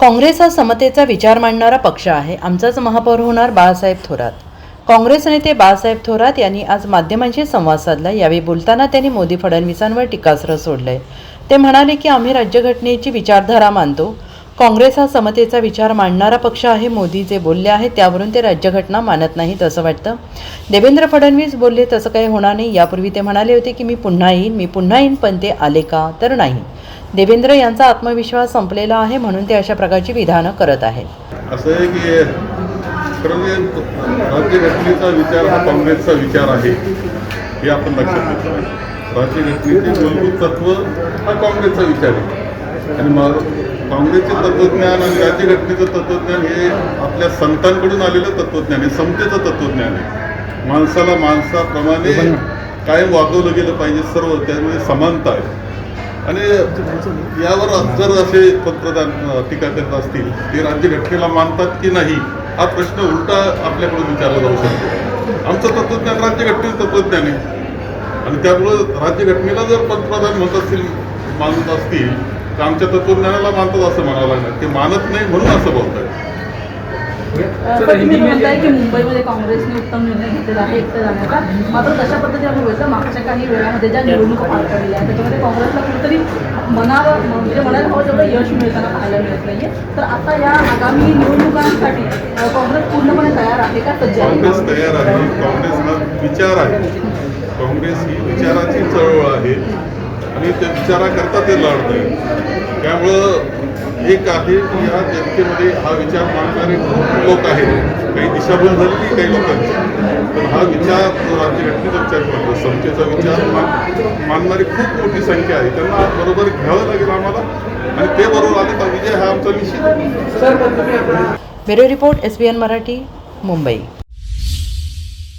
काँग्रेस हा समतेचा विचार मांडणारा पक्ष आहे. आमचाच महापौर होणार बाळासाहेब थोरात. काँग्रेस नेते बाळासाहेब थोरात यांनी आज माध्यमांशी संवाद साधला. यावेळी बोलताना त्यांनी मोदी फडणवीसांवर टीकास्त्र सोडलंय. ते म्हणाले की आम्ही राज्यघटनेची विचारधारा मानतो. काँग्रेस हा समतेचा विचार मांडणारा पक्ष आहे. मोदी जे बोलले आहेत त्यावरून ते राज्यघटना मानत नाहीत असं वाटतं. देवेंद्र फडणवीस बोलले तसं काही होणार नाही. यापूर्वी ते म्हणाले होते की मी पुन्हा येईन मी पुन्हा येईन पण ते आले का? तर नाही. देवेंद्र यांचा आत्मविश्वास संपलेला आहे म्हणून ते अशा प्रकारची विधानं करत आहेत. असं आहे की राज्यघटनेचा विचार हा काँग्रेसचा विचार आहे हे आपण लक्षात घेतलं राज्यघटनेचे मूलभूत तत्व हा काँग्रेसचा विचार आहे. आणि मग काँग्रेसचे तत्वज्ञान आणि राज्यघटनेचं तत्वज्ञान हे आपल्या संतांकडून आलेलं तत्वज्ञान आहे समतेचं तत्वज्ञान आहे. माणसाला माणसाप्रमाणे कायम वागवलं गेलं पाहिजे सर्व त्यामध्ये समानता आहे. आणि यावर जर असे पंतप्रधान टीका करत असतील ते राज्यघटनेला मानतात की नाही हा प्रश्न उलटा आपल्याकडून विचारला जाऊ शकतो. आमचं तत्वज्ञान राज्यघटनेचं तत्वज्ञान आहे. आणि त्यामुळं राज्यघटनेला जर पंतप्रधान म्हणत असतील मानत असतील तर आमच्या तत्वज्ञानाला मानतात असं म्हणावं लागणार. ते मानत नाही म्हणून असं बोलतात. पण तुम्ही म्हणताय की मुंबईमध्ये काँग्रेसने उत्तम निर्णय घेतलेला आहे एकटं जाण्याचा. मात्र तशा पद्धतीने आपण बघितलं मागच्या काही वेळामध्ये ज्या निवडणुका पार पडलेल्या आहेत त्याच्यामध्ये काँग्रेसला कुठेतरी मनावर म्हणजे म्हणायला हवं यश मिळताना पाहायला मिळत नाहीये. तर आता या आगामी निवडणुकांसाठी काँग्रेस पूर्णपणे तयार आहे का सज्ज आहे? काँग्रेस तयार आहे. काँग्रेसला विचार आहे. काँग्रेस ही विचाराची चळवळ आहे. आणि त्या विचाराकरता ते लढत आहे त्यामुळं एक आहे की या जनतेमध्ये हा विचार मांडणारे लोक आहेत. काही दिशाभूल झालेली काही लोकांची. पण हा विचार जो राज्यघटनेचा विचार करतो संख्येचा विचार मानणारी खूप मोठी संख्या आहे. त्यांना बरोबर घ्यावं लागेल आम्हाला आणि ते बरोबर आले तर विजय हा आमचा निश्चित. Bureau report S B N Marathi Mumbai.